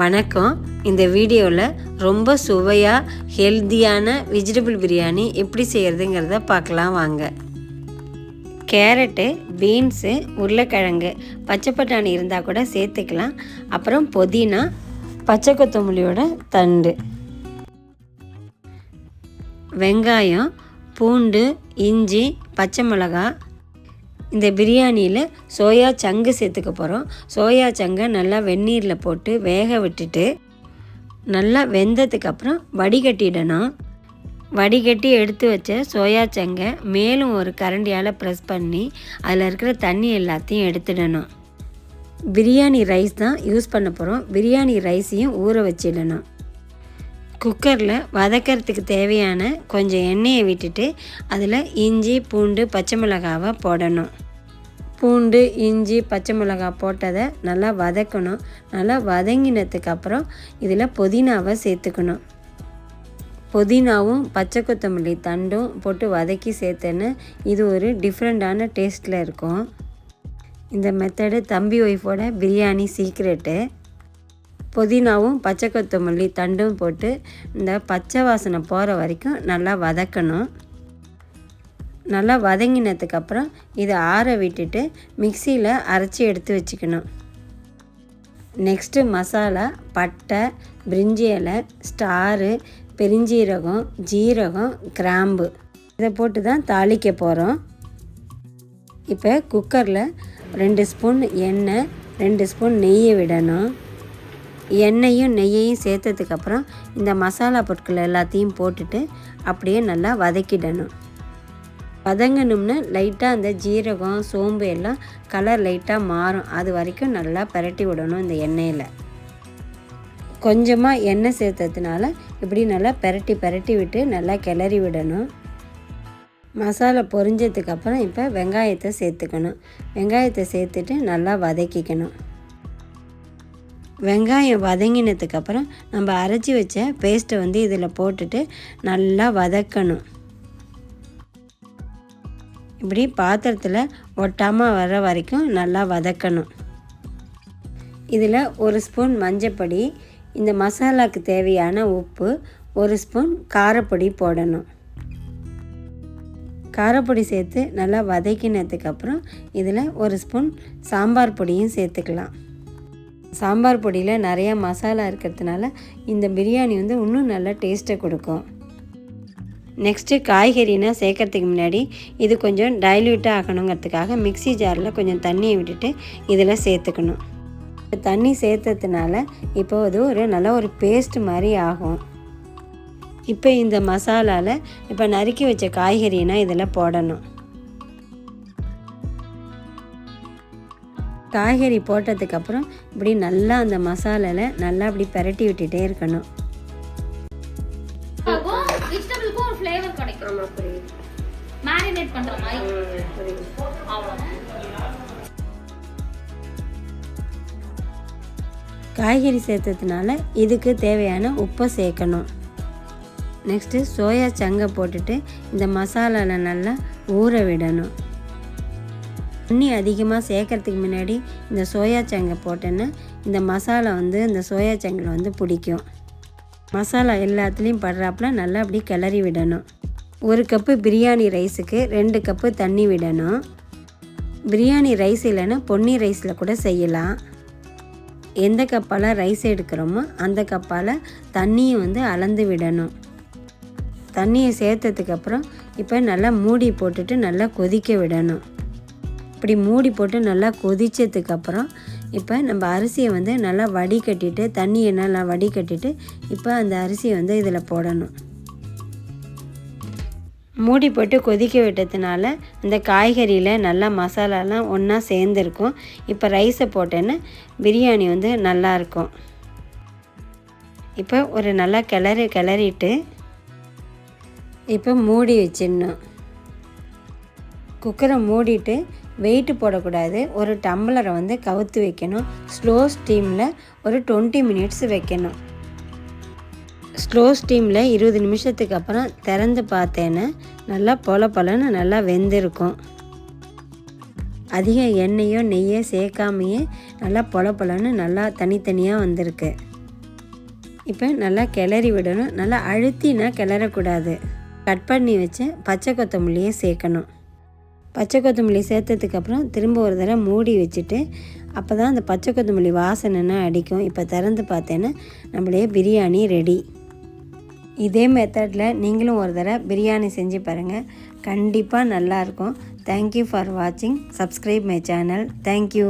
வணக்கம். இந்த வீடியோவில் ரொம்ப சுவையாக ஹெல்த்தியான வெஜிடபிள் பிரியாணி எப்படி செய்கிறதுங்கிறத பார்க்கலாம் வாங்க. கேரட்டு பீன்ஸு உருளைக்கிழங்கு பச்சை பட்டாணி இருந்தால் கூட சேர்த்துக்கலாம். அப்புறம் புதினா பச்சை கொத்தமல்லியோட தண்டு. வெங்காயம் பூண்டு இஞ்சி பச்சை மிளகாய் இந்த பிரியாணியில் சோயா சங்கு சேர்த்துக்க போகிறோம் சோயா சங்கை நல்லா வெந்நீரில் போட்டு வேக விட்டுட்டு நல்லா வெந்ததுக்கு அப்புறம் வடிகட்டிடணும். வடிகட்டி எடுத்து வச்ச சோயா சங்கை மேலும் ஒரு கரண்டியால் ப்ரெஸ் பண்ணி அதில் இருக்கிற தண்ணி எல்லாத்தையும் எடுத்துடணும். பிரியாணி ரைஸ் தான் யூஸ் பண்ண போகிறோம் பிரியாணி ரைஸையும் ஊற வச்சிடணும். குக்கரில் வதக்கிறதுக்கு தேவையான கொஞ்சம் எண்ணெயை விட்டுட்டு அதில் இஞ்சி பூண்டு பச்சை மிளகாவை போடணும். பூண்டு இஞ்சி பச்சை மிளகாய் போட்டதை நல்லா வதக்கணும். நல்லா வதங்கினதுக்கப்புறம் இதில் புதினாவை சேர்த்துக்கணும். புதினாவும் பச்சை கொத்தமல்லி தண்டும் போட்டு வதக்கி சேர்த்தேன்னு இது ஒரு டிஃப்ரெண்ட்டான டேஸ்ட்டில் இருக்கும். இந்த மெத்தடு தம்பி ஒய்ஃபோட பிரியாணி சீக்ரெட்டு புதினாவும் பச்சை கொத்தமல்லி தண்டும் போட்டு இந்த பச்சை வாசனை போகிற வரைக்கும் நல்லா வதக்கணும். நல்லா வதங்கினதுக்கப்புறம் இதை ஆற விட்டுட்டு மிக்சியில் அரைச்சி எடுத்து வச்சுக்கணும். நெக்ஸ்ட்டு மசாலா பட்டை பிரிஞ்சி இலை ஸ்டாரு பெருஞ்சீரகம் ஜீரகம் கிராம்பு. இதை போட்டு தான் தாளிக்க போகிறோம் இப்போ குக்கரில் ரெண்டு ஸ்பூன் எண்ணெய் ரெண்டு ஸ்பூன் நெய்யை விடணும். எண்ணெயும் நெய்யையும் சேர்த்ததுக்கப்புறம் இந்த மசாலா பொருட்கள் எல்லாத்தையும் போட்டுட்டு அப்படியே நல்லா வதக்கிடணும். வதங்கணும்னா லைட்டாக அந்த ஜீரகம் சோம்பு எல்லாம் கலர் லைட்டாக மாறும். அது வரைக்கும் நல்லா பரட்டி விடணும் இந்த எண்ணெயில். கொஞ்சமாக எண்ணெய் சேர்த்ததுனால இப்படி நல்லா பரட்டி பரட்டி விட்டு நல்லா கிளறி விடணும். மசாலா பொரிஞ்சதுக்கப்புறம் இப்போ வெங்காயத்தை சேர்த்துக்கணும். வெங்காயத்தை சேர்த்துட்டு நல்லா வதக்கிக்கணும். வெங்காயம் வதங்கினதுக்கப்புறம் நம்ம அரைச்சி வச்ச பேஸ்ட்டை வந்து இதில் போட்டுட்டு நல்லா வதக்கணும். இப்படி பாத்திரத்தில் ஒட்டாமல் வர வரைக்கும் நல்லா வதக்கணும். இதில் ஒரு ஸ்பூன் மஞ்சப்பொடி இந்த மசாலாவுக்கு தேவையான உப்பு ஒரு ஸ்பூன் காரப்பொடி போடணும். காரப்பொடி சேர்த்து நல்லா வதக்கினதுக்கப்புறம் இதில் ஒரு ஸ்பூன் சாம்பார் பொடியும் சேர்த்துக்கலாம். சாம்பார் பொடியில் நிறையா மசாலா இருக்கிறதுனால இந்த பிரியாணி வந்து இன்னும் நல்லா டேஸ்ட்டை கொடுக்கும். நெக்ஸ்ட்டு காய்கறினா சேர்க்கறதுக்கு முன்னாடி இது கொஞ்சம் டைல்யூட்டாக ஆகணுங்கிறதுக்காக மிக்சி ஜாரில் கொஞ்சம் தண்ணியை விட்டுட்டு இதில் சேர்த்துக்கணும். தண்ணி சேர்த்ததுனால இப்போ அது ஒரு நல்ல ஒரு பேஸ்ட் மாதிரி ஆகும். இப்போ இந்த மசாலாவில் இப்போ நறுக்கி வச்ச காய்கறினா இதில் போடணும். காய்கறி போட்டதுக்கப்புறம் இப்படி நல்லா அந்த மசாலாவில் நல்லா அப்படி பெரட்டி விட்டுட்டே இருக்கணும். வெஜிடபிளுக்கும் ஒரு ஃப்ளேவர் கிடைக்கும் மேரினேட் பண்ற மாதிரி. அவ்வளவுதான் காய்கறி சேர்த்ததுனால இதுக்கு தேவையான உப்பை சேர்க்கணும். நெக்ஸ்ட்டு சோயா சங்கை போட்டுட்டு இந்த மசாலாவில் நல்லா ஊற விடணும். தண்ணி அதிகமாக சேர்க்கறதுக்கு முன்னாடி இந்த சோயா சங்கை போட்டேன்னா இந்த மசாலா வந்து இந்த சோயா சங்கில் வந்து பிடிக்கும். மசாலா எல்லாத்துலேயும் படுறாப்புல நல்லா அப்படி கிளறி விடணும். ஒரு கப்பு பிரியாணி ரைஸுக்கு ரெண்டு கப்பு தண்ணி விடணும். பிரியாணி ரைஸ் இல்லைன்னா பொன்னி ரைஸில் கூட செய்யலாம். எந்த கப்பால் ரைஸ் எடுக்கிறோமோ அந்த கப்பால் தண்ணியை வந்து அளந்து விடணும். தண்ணியை சேர்த்ததுக்கப்புறம் இப்போ நல்லா மூடி போட்டுட்டு நல்லா கொதிக்க விடணும். இப்படி மூடி போட்டு நல்லா கொதித்ததுக்கப்புறம் இப்போ நம்ம அரிசியை வந்து நல்லா வடிகட்டிட்டு தண்ணியை நல்லா வடிகட்டிட்டு இப்போ அந்த அரிசியை வந்து இதில் போடணும். மூடி போட்டு கொதிக்க விட்டதுனால அந்த காய்கறியில் நல்லா மசாலாலாம் ஒன்றா சேர்ந்துருக்கும். இப்போ ரைஸை போட்டேன்னா பிரியாணி வந்து நல்லாயிருக்கும் இப்போ ஒரு நல்லா கிளறி கிளறிட்டு இப்போ மூடி வச்சிடணும். குக்கரை மூடிட்டு வெயிட்டு போடக்கூடாது. ஒரு டம்ளரை வந்து கவுத்து வைக்கணும். ஸ்லோ ஸ்டீமில் ஒரு டுவெண்ட்டி மினிட்ஸ் வைக்கணும். ஸ்லோ ஸ்டீமில் இருபது நிமிஷத்துக்கு அப்புறம் திறந்து பார்த்தேன்னா நல்லா பொல பொலன்னு நல்லா வெந்திருக்கும். அதிக எண்ணெயோ நெய்யோ சேர்க்காமையே நல்லா பொல பொலன்னு நல்லா தனித்தனியாக வந்திருக்கு. இப்போ நல்லா கிளறி விடணும். நல்லா அழுத்தினா கிளறக்கூடாது. கட் பண்ணி வச்ச பச்சை கொத்தமல்லியே சேர்க்கணும். பச்சை கொத்தமல்லி சேர்த்ததுக்கப்புறம் திரும்ப ஒரு தடவை மூடி வச்சுட்டு அப்போ தான் அந்த பச்சை கொத்தமல்லி வாசனைன்னா அடிக்கும்? இப்போ திறந்து பார்த்தேன்னா நம்மளுடைய பிரியாணி ரெடி இதே மெத்தடில் நீங்களும் ஒரு தடவை பிரியாணி செஞ்சு பாருங்கள் கண்டிப்பாக நல்லாயிருக்கும் தேங்க்யூ ஃபார் வாட்சிங் subscribe my channel thank you